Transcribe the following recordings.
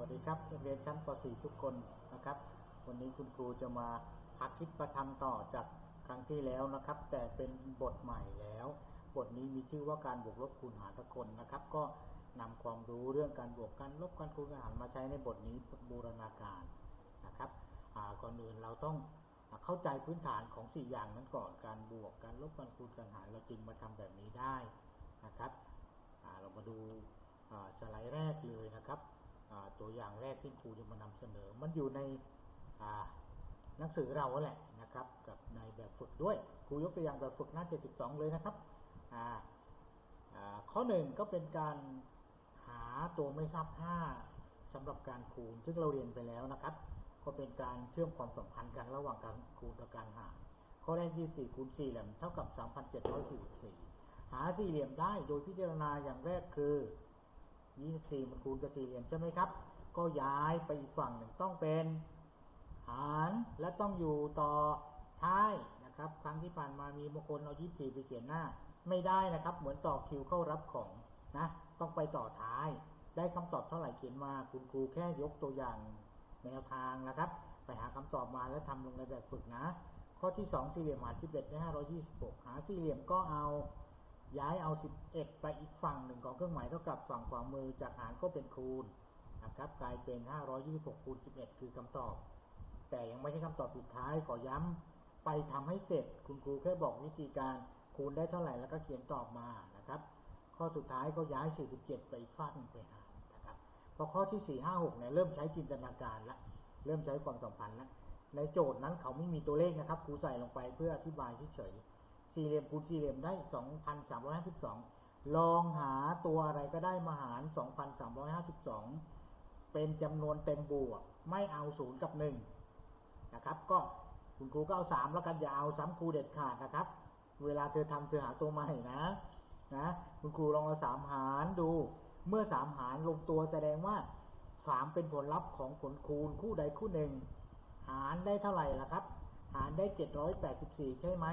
วัสดีครับนักเรียนชั้นป .4 ทุกคนนะครับ วันนี้คุณครูจะมาพักคิดประทำต่อจากครั้งที่แล้วนะครับ แต่เป็นบทใหม่แล้ว บทนี้มีชื่อว่าการบวกลบคูณหารตะคนนะครับ ก็นำความรู้เรื่องการบวกการลบการคูณการหารมาใช้ในบทนี้บูรณาการนะครับก่อนอื่นเราต้องเข้าใจพื้นฐานของ 4 อย่างนั้นก่อนการบวกการลบการคูณการหารเราจึงมาทำแบบนี้ได้นะครับเรามาดูอ่าสไลด์แรกเลยนะครับ ตัวอย่างแรกที่ครูจะมานำเสนอ มันอยู่ในหนังสือเราแหละนะครับ กับในแบบฝึกด้วย ครูยกตัวอย่างแบบฝึกหน้า 72 เลยนะครับข้อหนึ่งก็เป็นการหาตัวไม่ทราบค่าสำหรับการคูณ ซึ่งเราเรียนไปแล้วนะครับ ก็เป็นการเชื่อมความสัมพันธ์กันระหว่างการคูณกับการหารข้อแรก 24คูณ4เหลี่ยมเท่ากับ 3,744 หาสี่เหลี่ยมได้โดยพิจารณาอย่างแรกคือ 24มันคูณกับสี่เหลี่ยมใช่ไหมครับ ก็ย้ายไปอีกฝั่งหนึ่งต้องเป็นหารและต้องอยู่ต่อท้ายนะครับ ครั้งที่ผ่านมามีบางคนเอา24ไปเขียนหน้า ไม่ได้นะครับ เหมือนต่อคิวเข้ารับของนะ ต้องไปต่อท้าย ได้คำตอบเท่าไหร่เขียนมาคุณครูแค่ยกตัวอย่างแนวทางนะครับ ไปหาคำตอบมาแล้วทำลงในแบบฝึกนะ ข้อที่ 2 สี่เหลี่ยมหาร11ได้526 หาสี่เหลี่ยมก็เอา ย้ายเอา 11 ไปอีกฝั่งหนึ่งของเครื่องหมายเท่ากับฝั่งขวามือจากหารก็เป็นคูณนะครับกลายเป็น 526คูณ11 คือคำตอบ แต่ยังไม่ใช่คำตอบสุดท้ายขอย้ำไปทำให้เสร็จ คุณครูแค่บอกวิธีการคูณได้เท่าไหร่แล้วก็เขียนตอบมานะครับ ข้อสุดท้ายก็ย้าย 47 ไปอีกฝั่งหนึ่งไปหารนะครับพอข้อที่ 4 5 6เนี่ยเริ่มใช้จินตนาการละเริ่มใช้ความสัมพันธ์ละในโจทย์นั้นเขาไม่มีตัวเลขนะครับครูใส่ลงไปเพื่ออธิบายเฉยๆ สี่เหลี่ยมคูณสี่เหลี่ยมได้2,352ลองหาตัวอะไรก็ได้มาหาร2,352เป็นจำนวนเต็มบวก ไม่เอาศูนย์กับ1นะครับ ก็คุณครูก็เอา3แล้วกันอย่าเอาซ้ำครูเด็ดขาดนะครับ เวลาเธอทำเธอหาตัวใหม่นะนะคุณครูลองเอา3หารดู เมื่อ3หารลงตัวแสดงว่า3เป็นผลลัพธ์ของผลคูณคู่ใดคู่หนึ่ง หารได้เท่าไหร่ล่ะครับ หารได้784ใช่ไหม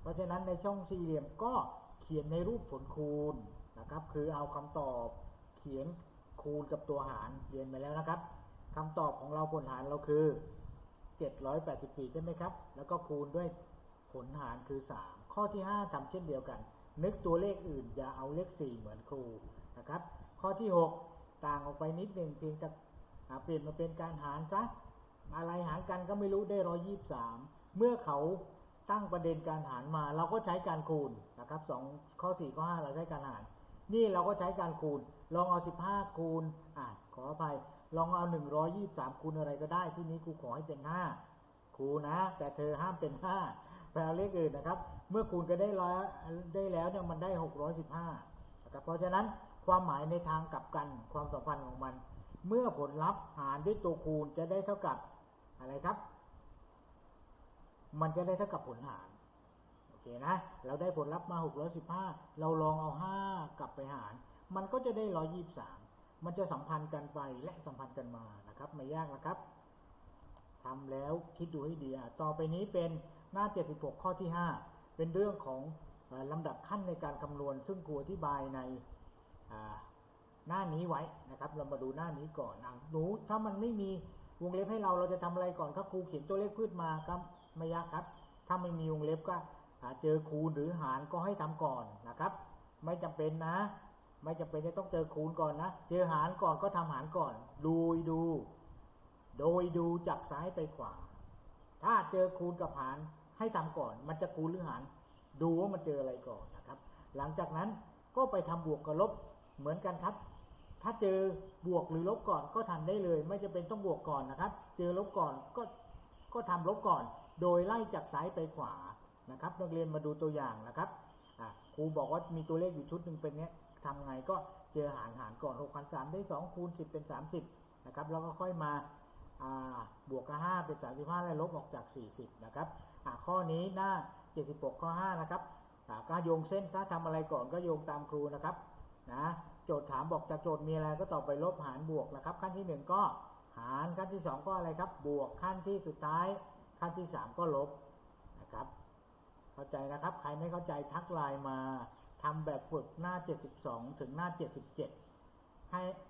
เพราะฉะนั้นในช่องสี่เหลี่ยมก็เขียนในรูปผลคูณนะครับ คือเอาคำตอบเขียนคูณกับตัวหารเรียนไปแล้วนะครับคำตอบของเราผลหารเราคือ 784 ใช่ไหมครับ แล้วก็คูณด้วยผลหารคือ 3 ข้อที่ 5ทำเช่นเดียวกัน นึกตัวเลขอื่น อย่าเอาเลข 4 เหมือนครูนะครับ ข้อที่ 6 ต่างออกไปนิดหนึ่งเพียงแต่เปลี่ยนมาเป็นการหารซะอะไรหารกันก็ไม่รู้ได้ 123 เมื่อเขา ตั้งประเด็นการหารมา เราก็ใช้การคูณนะครับสองข้อ4ข้อ5เราใช้การหาร นี่เราก็ใช้การคูณ ลองเอา15คูณอะขออภัย ลองเอา123คูณอะไรก็ได้ที่นี้ครูขอให้เป็น5คูณนะ แต่เธอห้ามเป็น5แปลเลขอื่นนะครับ เมื่อคูณก็ได้ร้อยได้แล้วเนี่ยมันได้615นะครับเพราะฉะนั้นความหมายในทางกลับกันความสัมพันธ์ของมัน เมื่อผลลัพธ์หารด้วยตัวคูณจะได้เท่ากับอะไรครับ มันจะได้เท่ากับผลหารโอเคนะ เราได้ผลลัพธ์มา 615 เราลองเอา 5 กลับไปหาร มันก็จะได้ 123 มันจะสัมพันธ์กันไปและสัมพันธ์กันมานะครับ ไม่ยากนะครับทำแล้วคิดดูให้ดีอะต่อไปนี้เป็นหน้า 76 ข้อที่ 5 เป็นเรื่องของลำดับขั้นในการคำนวณ ซึ่งครูอธิบายในหน้านี้ไว้นะครับ เรามาดูหน้านี้ก่อนหนูถ้ามันไม่มีวงเล็บให้เราเราจะทำอะไรก่อนครับครูเขียนตัวเลขพืชมาครับ ไม่ยากครับ ถ้าไม่มีวงเล็บก็เจอคูณหรือหารก็ให้ทำก่อนนะครับ ไม่จำเป็นนะ ไม่จำเป็นจะต้องเจอคูณก่อนนะ เจอหารก่อนก็ทำหารก่อน ดูดู โดยดูจากซ้ายไปขวา ถ้าเจอคูณกับหารให้ทำก่อน มันจะคูณหรือหาร ดูว่ามันเจออะไรก่อนนะครับ หลังจากนั้นก็ไปทำบวกกับลบเหมือนกันครับ ถ้าเจอบวกหรือลบก่อนก็ทำได้เลย ไม่จำเป็นต้องบวกก่อนนะครับ เจอลบก่อนก็ก็ทำลบก่อน โดยไล่จากซ้ายไปขวานะครับนักเรียนมาดูตัวอย่างนะครับครูบอกว่ามีตัวเลขอยู่ชุดหนึ่งเป็นเนี้ยทำไงก็เจอหารหารก่อน6 3 0 0ได้2คูณ10 เป็น 30นะครับแล้วก็ค่อยมาบวกกับ 5 เป็น 35 และลบออกจาก 40นะครับข้อนี้หน้า 76 ข้อ 5 นะครับอ่าก็โยงเส้นถ้าทำอะไรก่อนก็โยงตามครูนะครับนะโจทย์ถามบอกจากโจทย์มีอะไรก็ตอบไปลบหารบวกนะครับ ขั้นที่ 1 ก็หารขั้นที่ 2 ก็อะไรครับ บวกขั้นที่สุดท้าย ขั้นที่สามก็ลบนะครับ เข้าใจนะครับ ใครไม่เข้าใจทักไลน์มาทำแบบฝึกหน้า 72 ถึงหน้า 77 ให้ให้